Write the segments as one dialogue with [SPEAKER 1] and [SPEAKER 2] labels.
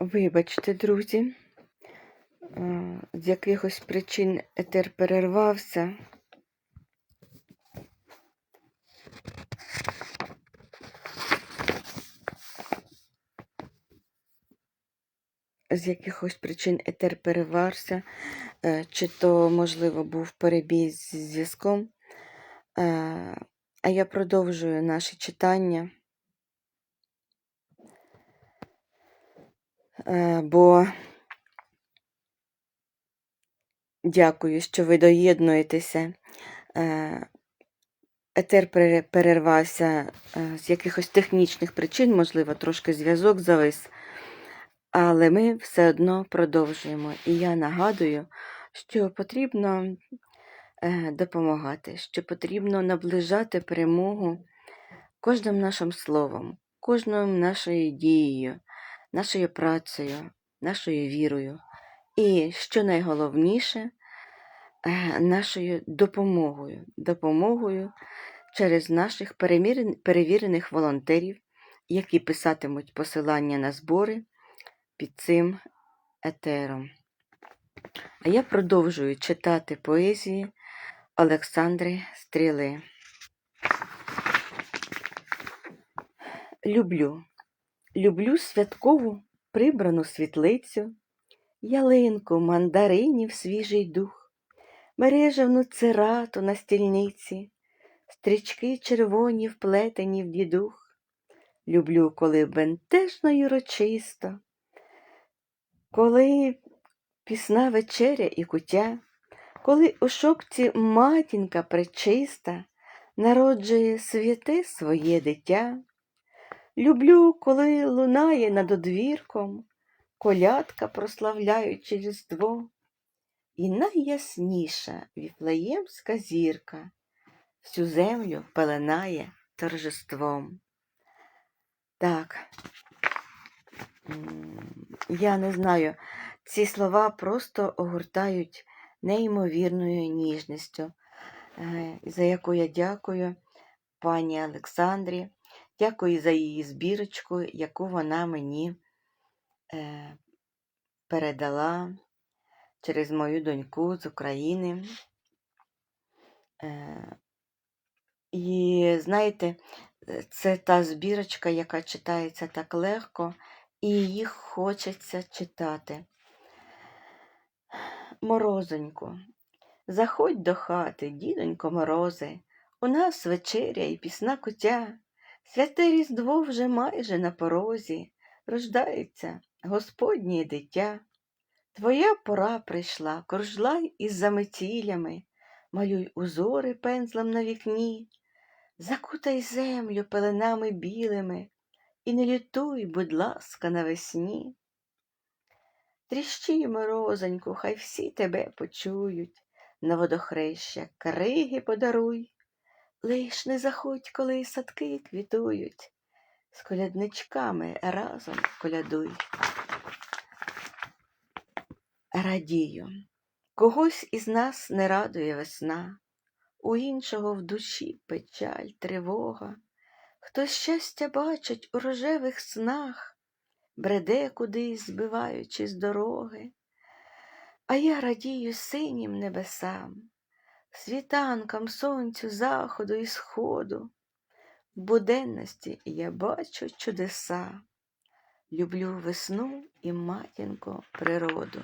[SPEAKER 1] Вибачте, друзі, е, з якихось причин етер перервався. З якихось причин етер перервався, е, чи то, можливо, був перебій з зв'язком. Е, А я продовжую наше читання. Бо дякую, що ви доєднуєтеся. Е, Етер перервався е, з якихось технічних причин, можливо, трошки зв'язок завис. Але ми все одно продовжуємо. І я нагадую, що потрібно е, допомагати, що потрібно наближати перемогу кожним нашим словом, кожною нашою дією, нашою працею, нашою вірою. І що найголовніше, е, нашою допомогою, допомогою через наших перевірених волонтерів, які писатимуть посилання на збори під цим етером. А я продовжую читати поезії Олександри Стріли. Люблю, люблю святкову прибрану світлицю, ялинку, мандаринів свіжий дух, мережевну церату на стільниці, стрічки червоні вплетені в дідух. Люблю, коли бентежно й урочисто, коли пісна вечеря і куття, коли у шопці матінка пречиста народжує святе своє дитя. Люблю, коли лунає над одвірком, колядка прославляючи Різдво, і найясніша віфлеємська зірка всю землю пеленає торжеством. Так, я не знаю, ці слова просто огортають неймовірною ніжністю, е, за яку я дякую пані Олександрі. Дякую за її збірочку, яку вона мені е, передала через мою доньку з України. Е, і знаєте, е, це та збірочка, яка читається так легко, і її хочеться читати. Морозоньку, заходь до хати, дідонько морози, у нас вечеря і пісна кутя. Святе Різдво вже майже на порозі, рождається Господнє дитя. Твоя пора прийшла, кружлай із заметілями, малюй узори пензлем на вікні, закутай землю пеленами білими і не лютуй, будь ласка, навесні. Тріщи, морозоньку, хай всі тебе почують, на водохреща криги подаруй. Лиш не заходь, коли садки квітують, з колядничками разом колядуй. Радію, когось із нас не радує весна, у іншого в душі печаль, тривога. Хтось щастя бачить у рожевих снах, бреде кудись, збиваючи з дороги. А я радію синім небесам, світанкам сонцю заходу і сходу. В буденності я бачу чудеса, люблю весну і матінку природу.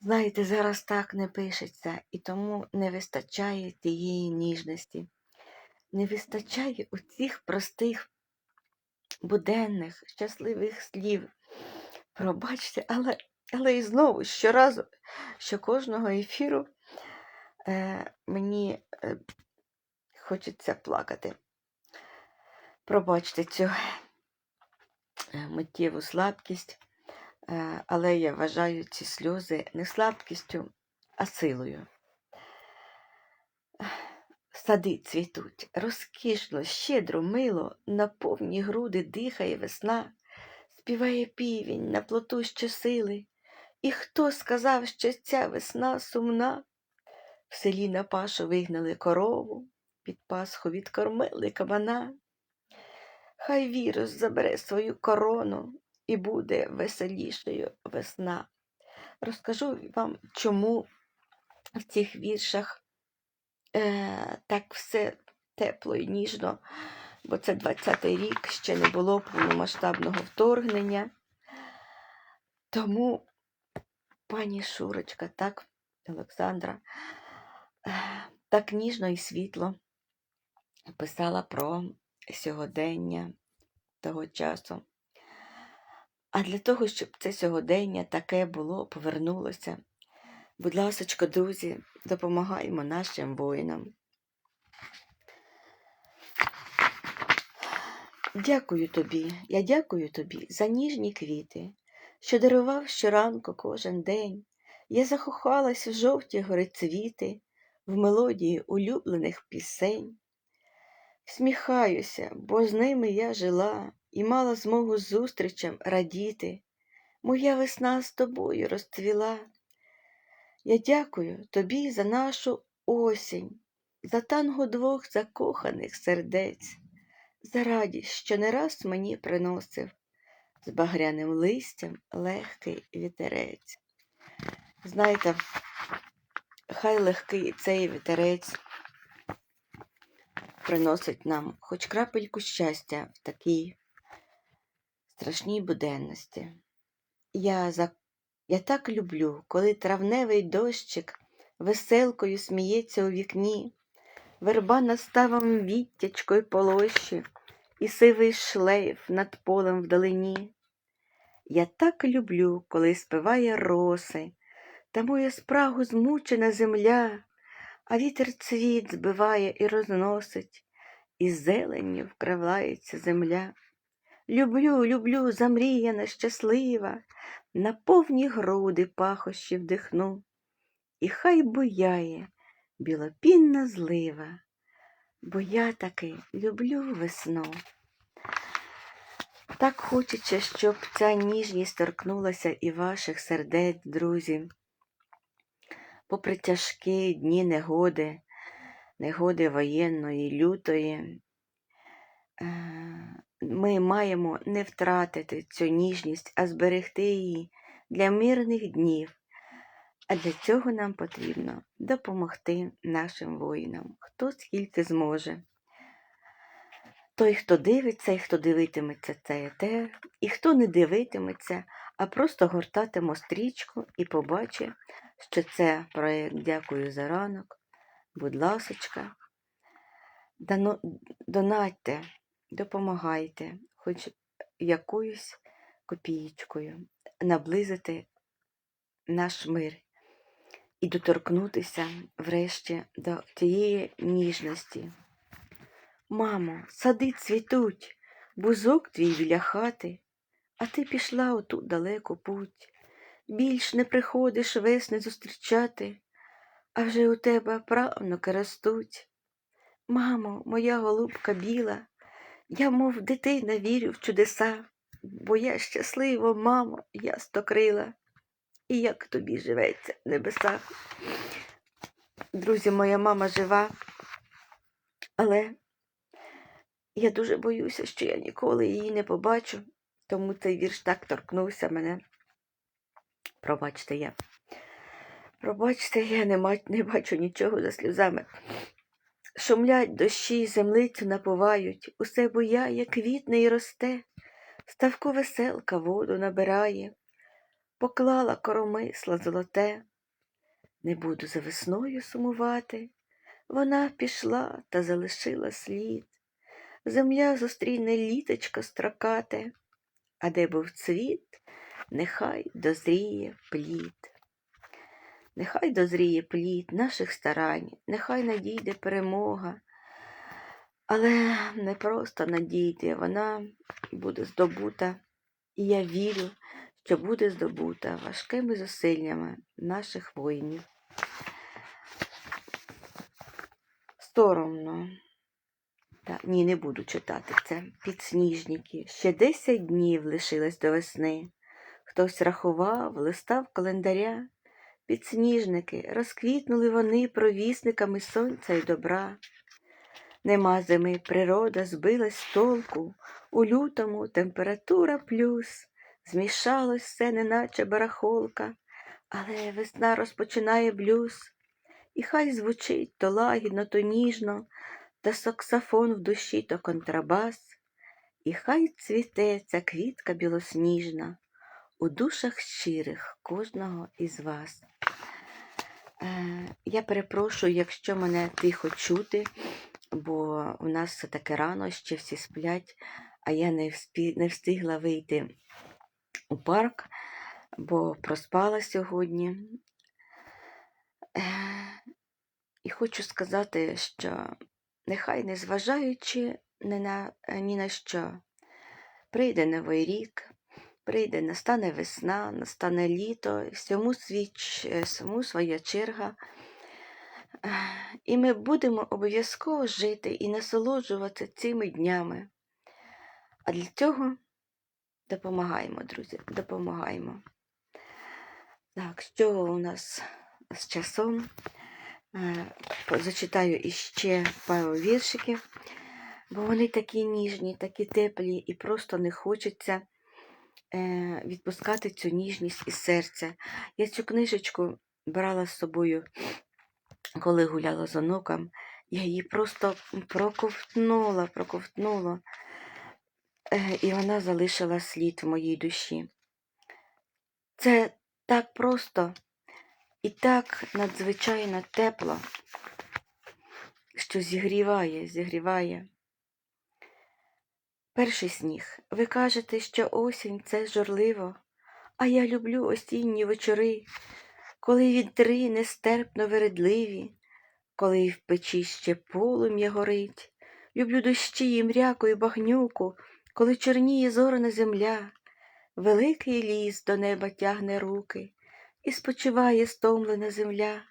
[SPEAKER 1] Знаєте, зараз так не пишеться, і тому не вистачає тієї ніжності, не вистачає у цих простих, буденних, щасливих слів. Пробачте, але, але і знову щоразу, що кожного ефіру е, мені е, хочеться плакати. Пробачте цю е, миттєву слабкість, е, але я вважаю ці сльози не слабкістю, а силою. Сади цвітуть, розкішно, щедро, мило, на повні груди дихає весна, співає півень на плоту щосили. І хто сказав, що ця весна сумна? В селі на пашу вигнали корову, під пасху відкормили кабана. Хай вірус забере свою корону і буде веселішою весна. Розкажу вам, чому в цих віршах е, так все тепло і ніжно, бо це 20-й рік, ще не було повномасштабного вторгнення. Тому пані Шурочка, так, Олександра, так ніжно і світло писала про сьогодення того часу. А для того, щоб це сьогодення таке було, повернулося, будь ласка, друзі, допомагаємо нашим воїнам. Дякую тобі, я дякую тобі за ніжні квіти, що дарував щоранку кожен день. Я закохалась в жовті гори цвіти, в мелодії улюблених пісень. Сміхаюся, бо з ними я жила і мала змогу зустрічам радіти. Моя весна з тобою розцвіла. Я дякую тобі за нашу осінь, за танго двох закоханих сердець, за радість, що не раз мені приносив з багряним листям легкий вітерець. Знаєте, хай легкий цей вітерець приносить нам хоч крапельку щастя в такій страшній буденності. Я, за... Я так люблю, коли травневий дощик веселкою сміється у вікні, верба наставом віттячкою полощі і сивий шлейф над полем вдалині. Я так люблю, коли співає роси, та моя спрагу змучена земля, а вітер цвіт збиває і розносить, і зеленню вкривається земля. Люблю, люблю, замріяна, щаслива, на повні груди пахощі вдихну, і хай буяє білопінна злива, бо я таки люблю весну. Так хочеться, щоб ця ніжність торкнулася і ваших сердець, друзі. Попри тяжкі дні негоди, негоди воєнної, лютої, е, ми маємо не втратити цю ніжність, а зберегти її для мирних днів. А для цього нам потрібно допомогти нашим воїнам, хто скільки зможе. Той, хто дивиться і хто дивитиметься цей етер, і хто не дивитиметься, а просто гортатиме стрічку і побачить, що це проєкт Дякую за ранок. Будь ласочка, донатьте, допомагайте, хоч якоюсь копієчкою, наблизити наш мир і доторкнутися врешті до тієї ніжності. Мамо, сади цвітуть, бузок твій біля хати, а ти пішла у ту далеку путь. Більш не приходиш весни зустрічати, а вже у тебе правнуки ростуть. Мамо, моя голубка біла, я, мов дитина, вірю в чудеса, бо я щаслива, мамо, я стокрила, і як тобі живеться в небесах. Друзі, моя мама жива, але я дуже боюся, що я ніколи її не побачу, тому цей вірш так торкнувся мене. Пробачте я. Пробачте, я не, ма- не бачу нічого за сльозами. Шумлять дощі, землицю напувають, усе буяє, квітне і росте, ставку веселка воду набирає, поклала коромисла золоте. Не буду за весною сумувати, вона пішла та залишила слід. Земля зустріне літочко строкате, а де був цвіт, нехай дозріє плід. Нехай дозріє плід наших старань, нехай надійде перемога. Але не просто надійде, вона буде здобута, і я вірю, що буде здобута важкими зусиллями наших воїнів. Соромно. Та, ні, не буду читати це. Підсніжники. Ще десять днів лишилось до весни. Хтось рахував, листав календаря. Підсніжники, розквітнули вони провісниками сонця й добра. Нема зими, природа збилась з толку, у лютому температура плюс, змішалось все, неначе барахолка, але весна розпочинає блюз, і хай звучить то лагідно, то ніжно, та саксофон в душі, то контрабас, і хай цвіте ця квітка білосніжна у душах щирих кожного із вас. Е, Я перепрошую, якщо мене тихо чути, бо у нас все таки рано, ще всі сплять, а я не встигла вийти у парк, бо проспала сьогодні. Е, І хочу сказати, що нехай, незважаючи ні на, ні на що, прийде новий рік, прийде, настане весна, настане літо, всьому, свій, ч- всьому своя черга. І ми будемо обов'язково жити і насолоджуватися цими днями. А для цього допомагаємо, друзі, допомагаємо. Так, що у нас з часом? Е, Зачитаю іще пару віршиків, бо вони такі ніжні, такі теплі, і просто не хочеться е, відпускати цю ніжність із серця. Я цю книжечку брала з собою, коли гуляла з онуком. Я її просто проковтнула, проковтнула, і вона залишила слід в моїй душі. Це так просто і так надзвичайно тепло, що зігріває, зігріває. Перший сніг. Ви кажете, що осінь це журливо, а я люблю осінні вечори, коли вітри нестерпно вередливі, коли в печі ще полум'я горить. Люблю дощі і мряку і багнюку, коли чорніє зорана земля, великий ліс до неба тягне руки і спочиває стомлена земля.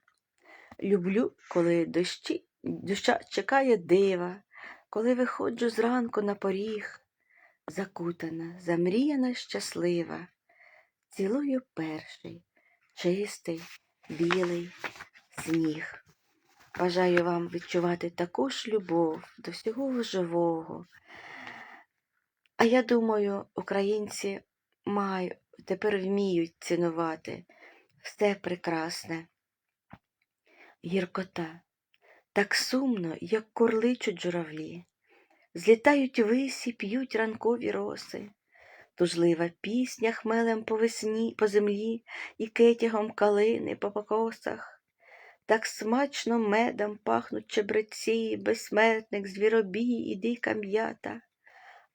[SPEAKER 1] Люблю, коли дощі, душа чекає дива, коли виходжу зранку на поріг, закутана, замріяна, щаслива, цілую перший, чистий, білий сніг. Бажаю вам відчувати таку ж любов до всього живого. А я думаю, українці мають, тепер вміють цінувати. Все прекрасне. Гіркота, так сумно, як корличуть журавлі, злітають висі, п'ють ранкові роси, тужлива пісня хмелем по весні, по землі і кетягом калини по покосах. Так смачно медом пахнуть чебреці, безсмертник, звіробій і дика м'ята,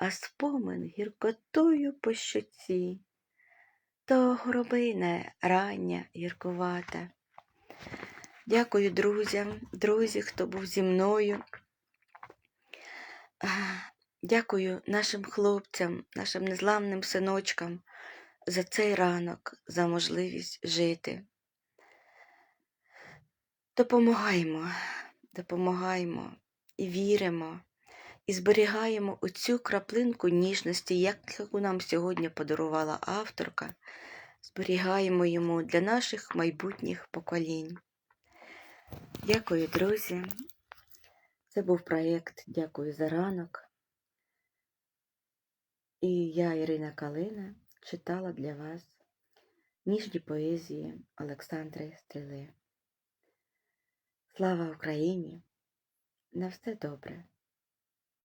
[SPEAKER 1] а спомин гіркотою по щоці, то горобине рання гіркувата. Дякую друзям, друзі, хто був зі мною. Дякую нашим хлопцям, нашим незламним синочкам за цей ранок, за можливість жити. Допомагаємо, допомагаємо і віримо, і зберігаємо оцю краплинку ніжності, яку нам сьогодні подарувала авторка, зберігаємо йому для наших майбутніх поколінь. Дякую, друзі. Це був проєкт Дякую за ранок. І я, Ірина Калина, читала для вас ніжні поезії Олександри Стріли. Слава Україні! На все добре!